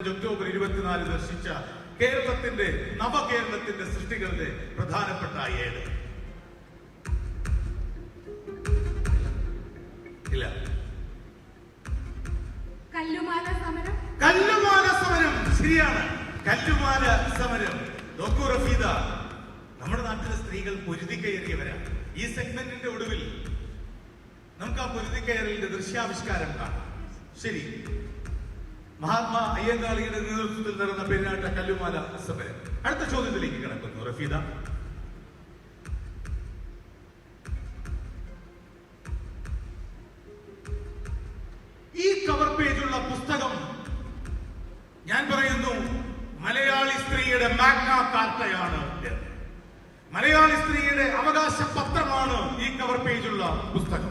October ഇരുപത്തിനാല് ദർശിച്ച കേരളത്തിന്റെ നവകേരളത്തിന്റെ സൃഷ്ടികളുടെ പ്രധാനപ്പെട്ട ഏഴ് ഇല്ല. കല്ലുമാല സമരം. കല്ലുമാല സമരം. ശരിയാണ്. കല്ലുമാല സമരം. നോക്കൂ റഫീദ. നമ്മുടെ നാട്ടിലെ സ്ത്രീകൾ പൊരുതി കയറിയവരാണ് ഈ സെഗ്മെന്റിന്റെ ഒടുവിൽ നമുക്ക് ആ പൊരുതി കയറലിന്റെ ദൃശ്യാവിഷ്കാരം കാണാം. ശരി. മഹാത്മാ അയ്യങ്കാളിയുടെ നേതൃത്വത്തിൽ നടന്ന പെരുന്നാട്ട കല്ലുമാല സമരം അടുത്ത ചോദ്യത്തിലേക്ക് കിടക്കുന്നു റഫീദ. ഈ കവർ പേജുള്ള പുസ്തകം ഞാൻ പറയുന്നു മലയാളി സ്ത്രീയുടെ മാഗ്നാ കാർട്ടയാണ്. മലയാളി സ്ത്രീയുടെ അവകാശ പത്രമാണ് ഈ കവർ പേജുള്ള പുസ്തകം.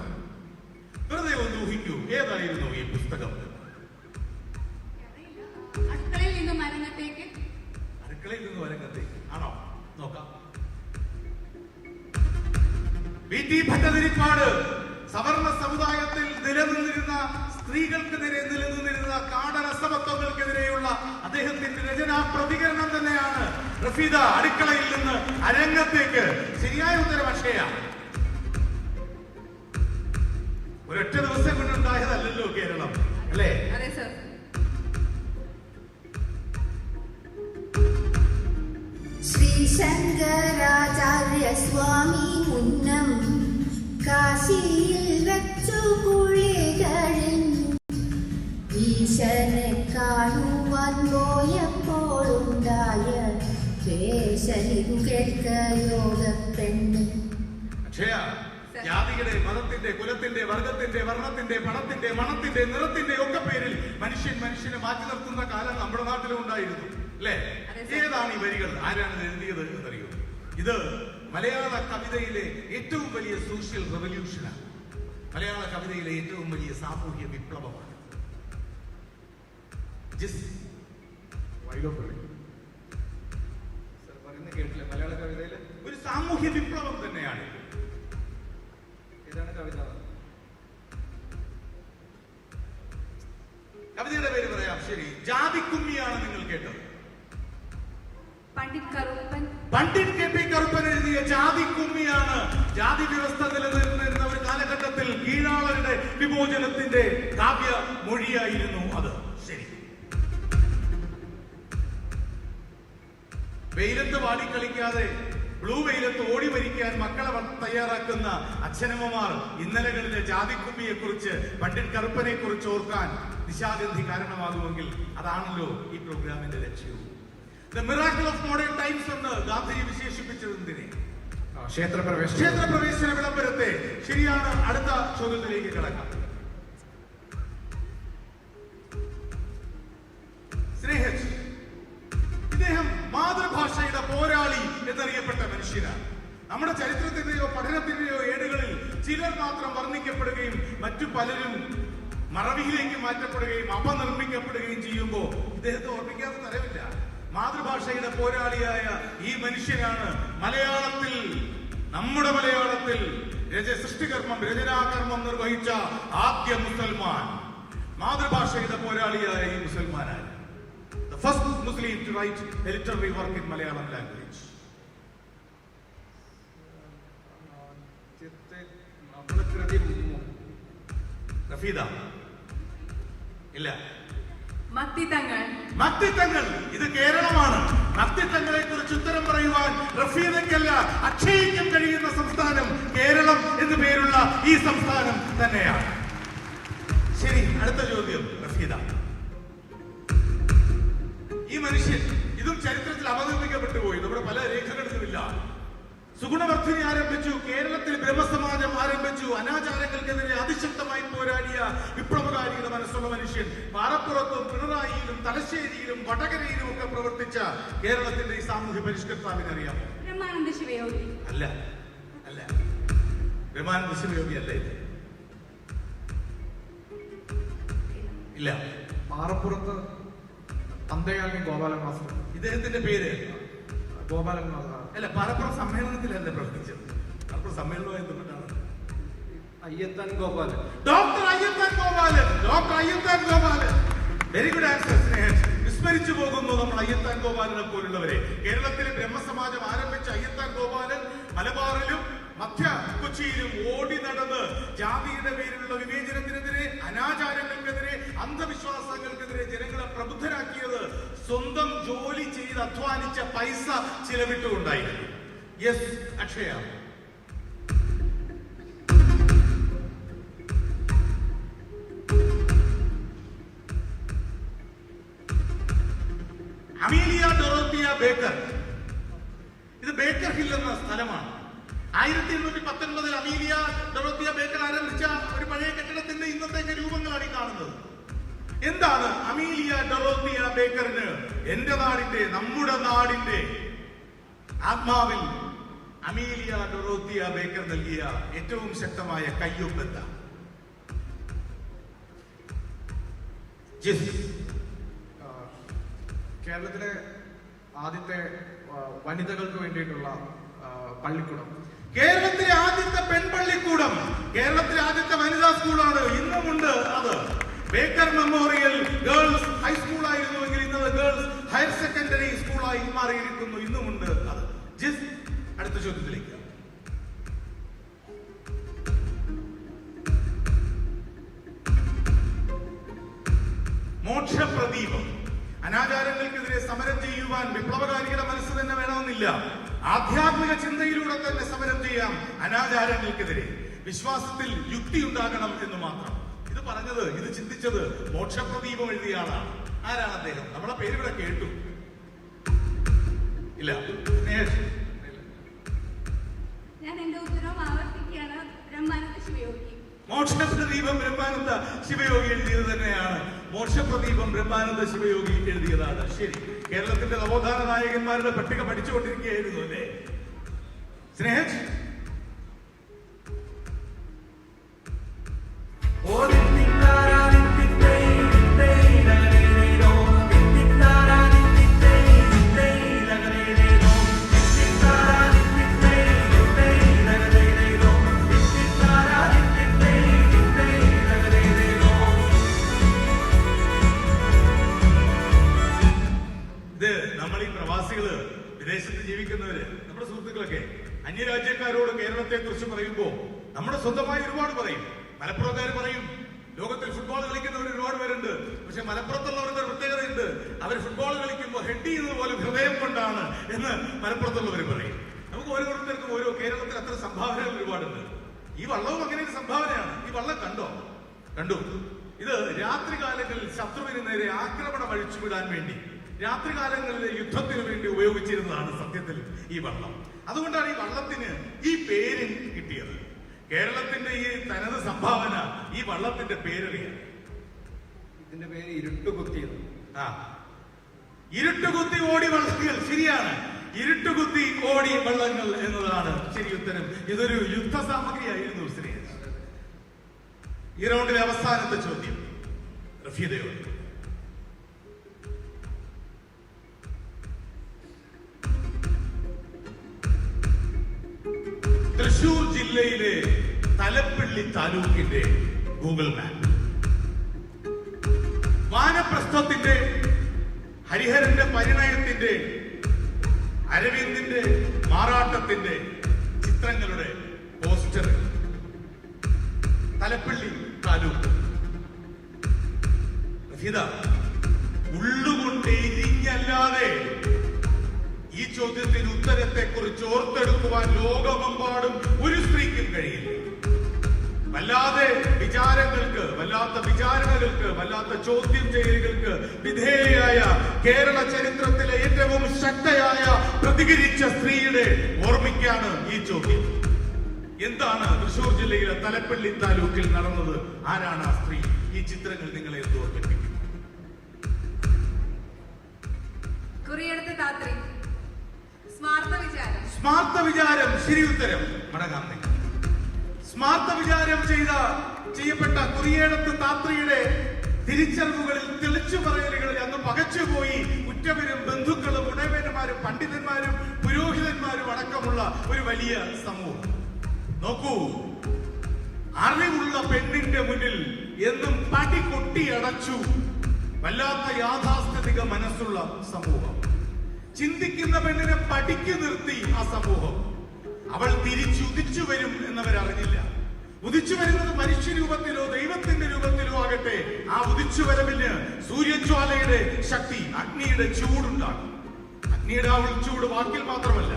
ടി ഭട്ടതിരിപ്പാട് സവർണ സമുദായത്തിൽ നിലനിന്നിരുന്ന സ്ത്രീകൾക്കെതിരെ നിലനിന്നിരുന്ന കാടരസമത്വങ്ങൾക്കെതിരെയുള്ള അദ്ദേഹത്തിന്റെ രചനാ പ്രതികരണം തന്നെയാണ് റഫീദ അടുക്കളയിൽ നിന്ന് അരങ്ങത്തേക്ക്. ശരിയായ ഉത്തരം അക്ഷയ. ഒരൊറ്റ ദിവസം കൊണ്ടുണ്ടായതല്ലല്ലോ കേരളം അല്ലേ? അതെ സർ. ശ്രീശങ്കരാചാര്യ സ്വാമി മുന്നം കാശിയിൽ വച്ചു ഈശനെ കാണുവാൻ പോയപ്പോഴുണ്ടായ കേശലിതു കേൾക്ക യോഗ പെണ്ണ് അക്ഷയ ജാതിയുടെ മതത്തിന്റെ കുലത്തിന്റെ വർഗത്തിന്റെ വർണത്തിന്റെ പണത്തിന്റെ മണത്തിന്റെ നിറത്തിന്റെ ഒക്കെ പേരിൽ മനുഷ്യൻ മനുഷ്യനെ മാറ്റി നിർത്തുന്ന കാലം നമ്മുടെ നാട്ടിലും ഉണ്ടായിരുന്നു. അല്ലേ. ഏതാണ് ഈ വരികൾ? ആരാണ് എഴുതിയത് എന്നറിയോ? ഇത് മലയാള കവിതയിലെ ഏറ്റവും വലിയ സോഷ്യൽ റെവല്യൂഷനാണ് മലയാള കവിതയിലെ ഏറ്റവും വലിയ സാമൂഹ്യ വിപ്ലവമാണ്. ജിസ് വൈലോപ്പള്ളി സർ പറയുന്നത് കേട്ടില്ല. മലയാള വിമോചനത്തിന്റെ കാവ്യ മൊഴിയായിരുന്നു അത്. ശരി. വെയിലത്ത് വാടിക്കളിക്കാതെ ബ്ലൂ വെയിലത്ത് ഓടി മരിക്കാൻ മക്കളെ തയ്യാറാക്കുന്ന അച്ഛനമ്മമാർ ഇന്നലകളിലെ ജാതിക്കുമ്പിയെ കുറിച്ച് പണ്ഡിറ്റ് കറുപ്പനെ കുറിച്ച് ഓർക്കാൻ ദിശാഗന്ധി കാരണമാകുമെങ്കിൽ അതാണല്ലോ ഈ പ്രോഗ്രാമിന്റെ ലക്ഷ്യവും the miracle of modern times എന്ന് ഗാന്ധിജി വിശേഷിപ്പിച്ചത് എന്തിനെ? ക്ഷേത്രപ്രവേശനം. ക്ഷേത്രപ്രവേശന വിളംബരത്തെ ശരിയാണ് അടുത്ത ചോദ്യത്തിലേക്ക് കിടക്കാം. മനുഷ്യനാണ് നമ്മുടെ ചരിത്രത്തിന്റെയോ പഠനത്തിന്റെയോ ഏടുകളിൽ ചിലർ മാത്രം വർണിക്കപ്പെടുകയും മറ്റു പലരും മറവിയിലേക്ക് മാറ്റപ്പെടുകയും അപനിർമ്മിക്കപ്പെടുകയും ചെയ്യുമ്പോൾ ഇദ്ദേഹത്തെ ഓർമ്മിക്കാതെ തരവില്ല മാതൃഭാഷയുടെ പോരാളിയായ ഈ മനുഷ്യനാണ് മലയാളത്തിൽ നമ്മുടെ മലയാളത്തിൽ രജ സൃഷ്ടികർമ്മം രചനാകർമ്മം നിർവഹിച്ച ആദ്യ മുസൽമാൻ. മാതൃഭാഷയുടെ പോരാളിയായ ഈ മുസൽമാനായി first Muslim to write literary work in Malayalam in റഫീദ ഇല്ല. മത്തിത്തങ്ങൾ. മത്തിത്തങ്ങൾ. ഇത് കേരളമാണ്. മത്തിത്തങ്ങളെ കുറിച്ച് ഉത്തരം പറയുവാൻ റഫീദക്കല്ല അക്ഷയിക്കും കഴിയുന്ന സംസ്ഥാനം കേരളം എന്ന് പേരുള്ള ഈ സംസ്ഥാനം തന്നെയാണ്. ശരി അടുത്ത ചോദ്യം റഫീദ. ഈ മനുഷ്യൻ സുഗുണവർദ്ധിനി ആരംഭിച്ചു കേരളത്തിൽ ബ്രഹ്മസമാജം ആരംഭിച്ചു അനാചാരങ്ങൾക്കെതിരെ അതിശക്തമായി പോരാടിയ വിപ്ലവകാരിയുടെ മനസ്സുള്ള മനുഷ്യൻ. പാറപ്പുറത്തും പിണറായിയിലും തലശ്ശേരിയിലും വടകരയിലും ഒക്കെ പ്രവർത്തിച്ച കേരളത്തിന്റെ ഈ സാമൂഹ്യ പരിഷ്കർത്താവിനെ അറിയാമോ ബ്രഹ്മാനന്ദ ശിവയോഗി. അല്ല അല്ല. ബ്രഹ്മാനന്ദ ശിവയോഗി അല്ല ഇത്. ഇല്ല. പാറപ്പുറത്ത് തന്തയാമി ഗോപാലൻ മാസ്റ്റർ. ഇദ്ദേഹത്തിന്റെ പേര്? ഗോപാലൻ മാസ്റ്റർ. അല്ല പാറപ്പുറം സമ്മേളനത്തിലല്ലേ പ്രവർത്തിച്ചത്? പാലപ്പുറം സമ്മേളനവുമായി ബന്ധപ്പെട്ടാണ് Ayyathan Gopalan. Doctor Ayyappan Gopalan doctor Ayyappan Gopalan. Very good answer സ്നേഹ വിസ്മരിച്ചു പോകുന്നു നമ്മൾ അയ്യത്താൻ ഗോപാലനെ പോലുള്ളവരെ. കേരളത്തിലെ ബ്രഹ്മസമാജം ആരംഭിച്ച അയ്യത്താൻ ഗോപാലൻ മലബാറിലും മധ്യ കൊച്ചിയിലും ഓടി നടന്ന് ജാതിയുടെ പേരിലുള്ള വിവേചനത്തിനെതിരെ അനാചാരങ്ങൾക്കെതിരെ അന്ധവിശ്വാസങ്ങൾക്കെതിരെ ജനങ്ങളെ പ്രബുദ്ധരാക്കിയത് സ്വന്തം ജോലി ചെയ്ത് അധ്വാനിച്ച പൈസ ചിലവിട്ടുകൊണ്ടായിരുന്നു yes Akshaya. Amelia Dorothea Baker. ഇത് ബേക്കർ ഹിൽ എന്ന സ്ഥലമാണ്. ആയിരത്തി എണ്ണൂറ്റി പത്തൊൻപതിൽ അമീലിയ ഡൊറോത്തിയ ബേക്കർ ആരംഭിച്ച ഒരു പഴയ കെട്ടിടത്തിന്റെ ഇന്നത്തെ രൂപങ്ങളാണ് ഈ കാണുന്നത്. എന്താണ് അമീലിയ ഡൊറോത്തിയ ബേക്കറിന് എന്റെ നാടിന്റെ നമ്മുടെ നാടിന്റെ ആത്മാവിൽ അമീലിയ ഡൊറോത്തിയ ബേക്കർ നൽകിയ ഏറ്റവും ശക്തമായ കയ്യൊപ്പത്ത കേരളത്തിലെ ആദ്യത്തെ വനിതകൾക്ക് വേണ്ടിയിട്ടുള്ള പള്ളിക്കൂടം. കേരളത്തിലെ ആദ്യത്തെ പെൺപള്ളിക്കൂടം കേരളത്തിലെ ആദ്യത്തെ വനിതാ സ്കൂളാണ്. ഇന്നുമുണ്ട് അത്. Baker memorial girls high school ആയിരുന്നുവെങ്കിൽ ഇന്നത് ഗേൾസ് സമരം ചെയ്യാം അനാചാരങ്ങൾക്കെതിരെ. വിശ്വാസത്തിൽ യുക്തി ഉണ്ടാകണം എന്ന് മാത്രം. ഇത് പറഞ്ഞത് ഇത് ചിന്തിച്ചത് മോക്ഷപ്രദീപം എഴുതിയ ആളാണ്. ആരാണ് അദ്ദേഹം? നമ്മളെ പേര് ഇവിടെ കേട്ടു. ഇല്ല മോക്ഷപ്രദീപം ബ്രഹ്മാനന്ദ ശിവയോഗി എഴുതിയത് തന്നെയാണ്. മോക്ഷപ്രദീപം ബ്രഹ്മാനന്ദ ശിവയോഗി എഴുതിയതാണ്. ശരി കേരളത്തിന്റെ നവോത്ഥാന നായകന്മാരുടെ പട്ടിക പഠിച്ചുകൊണ്ടിരിക്കുകയായിരുന്നു അല്ലേ? സ്നേഹജ് നമ്മൾ ഈ പ്രവാസികൾ വിദേശത്ത് ജീവിക്കുന്നവര് നമ്മുടെ സുഹൃത്തുക്കളൊക്കെ അന്യരാജ്യക്കാരോട് കേരളത്തെ കുറിച്ച് പറയുമ്പോൾ നമ്മുടെ സ്വന്തമായി ഒരുപാട് പറയും. മലപ്പുറക്കാർ പറയും ലോകത്തിൽ ഫുട്ബോൾ കളിക്കുന്നവർ ഒരുപാട് പേരുണ്ട്. പക്ഷെ മലപ്പുറത്തുള്ളവർക്ക് പ്രത്യേകതയുണ്ട്. അവർ ഫുട്ബോൾ കളിക്കുമ്പോൾ ഹെഡ് ചെയ്യുന്നത് പോലെ ഹൃദയം കൊണ്ടാണ് എന്ന് മലപ്പുറത്തുള്ളവർ പറയും. നമുക്ക് ഓരോരുത്തർക്കും ഓരോ കേരളത്തിൽ അത്ര സംഭാവനകൾ ഒരുപാടുണ്ട്. ഈ വള്ളവും അങ്ങനെ ഒരു സംഭാവനയാണ്. ഈ വള്ളം കണ്ടോ? കണ്ടു. ഇത് രാത്രികാലങ്ങളിൽ ശത്രുവിന് നേരെ ആക്രമണം അഴിച്ചുവിടാൻ വേണ്ടി രാത്രികാലങ്ങളിലെ യുദ്ധത്തിന് വേണ്ടി ഉപയോഗിച്ചിരുന്നതാണ് സത്യത്തിൽ ഈ വള്ളം. അതുകൊണ്ടാണ് ഈ വള്ളത്തിന് ഈ പേര് കിട്ടിയത്. കേരളത്തിന്റെ ഈ തനത് സംഭാവന ഈ വള്ളത്തിന്റെ പേരറിയാം. ഇതിന്റെ പേര് ഇരുട്ടുകുത്തിയത് ആ. ഇരുട്ടുകുത്തി ഓടി വള്ളങ്ങൾ ശരിയാണ്. ഇരുട്ടുകുത്തി ഓടി വള്ളങ്ങൾ എന്നതാണ് ശരി ഉത്തരം. ഇതൊരു യുദ്ധ സാമഗ്രിയായിരുന്നു ശ്രീ. ഈ റൗണ്ടിലെ അവസാനത്തെ ചോദ്യം റഫീദയോട്. തൃശൂർ ജില്ലയിലെ തലപ്പള്ളി താലൂക്കിന്റെ ഗൂഗിൾ മാപ്പ് വാനപ്രസ്ഥത്തിന്റെ ഹരിഹരന്റെ പരിണയത്തിന്റെ അരവിന്ദിന്റെ മാറാട്ടത്തിന്റെ ചിത്രങ്ങളുടെ പോസ്റ്റർ തലപ്പള്ളി താലൂക്ക്. റഫീദ ഉള്ളുകൊണ്ട് എരിഞ്ഞല്ലാതെ ഈ ചോദ്യത്തിന് ഉത്തരത്തെ കുറിച്ച് ഓർത്തെടുക്കുവാൻ ലോകമെമ്പാടും ഒരു സ്ത്രീക്കും കഴിയില്ല. വല്ലാതെ വിചാരങ്ങൾക്ക് വല്ലാത്ത വിചാരണകൾക്ക് വല്ലാത്ത ചോദ്യം ചെയ്യലുകൾക്ക് വിധേയയായ കേരള ചരിത്രത്തിലെ ഏറ്റവും ശക്തയായ പ്രതികരിച്ച സ്ത്രീയുടെ ഓർമ്മയ്ക്കാണ് ഈ ചോദ്യം. എന്താണ് തൃശൂർ ജില്ലയിലെ തലപ്പള്ളി താലൂക്കിൽ നടന്നത്? ആരാണ് ആ സ്ത്രീ? ഈ ചിത്രങ്ങൾ നിങ്ങളെ ഓർമ്മിപ്പിക്കും? സ്മാർത്ഥ വിചാരം ശരി ഉത്തരം. മടങ്ങാം നിങ്ങൾ സ്മാർത്ഥ വിചാരം ചെയ്ത ചെയ്യപ്പെട്ട കുറിയേടത്ത് താത്രിയുടെ തിരിച്ചറിവുകളിൽ തെളിച്ചു പറയലുകളിൽ അന്ന് പകച്ചുപോയി ഉറ്റവരും ബന്ധുക്കളും ഉടയവന്മാരും പണ്ഡിതന്മാരും പുരോഹിതന്മാരും അടക്കമുള്ള ഒരു വലിയ സമൂഹം. നോക്കൂ അറിവുള്ള പെണ്ണിന്റെ മുന്നിൽ എന്നും പടി കൊട്ടി അടച്ചു വല്ലാത്ത യാഥാസ്ഥിതിക മനസ്സുള്ള സമൂഹം. ചിന്തിക്കുന്ന പെണ്ണിനെ പഠിക്കു നിർത്തി ആ സമൂഹം. അവൾ തിരിച്ചുദിച്ചു വരും എന്നവരറിഞ്ഞില്ല. ഉദിച്ചു വരുന്നത് മനുഷ്യരൂപത്തിലോ ദൈവത്തിന്റെ രൂപത്തിലോ ആകട്ടെ ആ ഉദിച്ചു വരവിന് സൂര്യജ്വാലയുടെ ശക്തി അഗ്നിയുടെ ചൂടുണ്ടാകും. അഗ്നിയുടെ ആ ഉൾച്ചൂട് വാക്കിൽ മാത്രമല്ല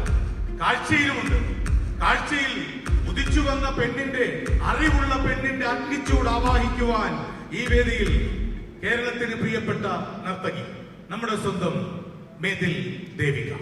കാഴ്ചയിലുമുണ്ട്. കാഴ്ചയിൽ ഉദിച്ചു വന്ന പെണ്ണിന്റെ അറിവുള്ള പെണ്ണിന്റെ അഗ്നിച്ചൂട് ആവാഹിക്കുവാൻ ഈ വേദിയിൽ കേരളത്തിന് പ്രിയപ്പെട്ട നർത്തകി നമ്മുടെ സ്വന്തം में दिल देवी का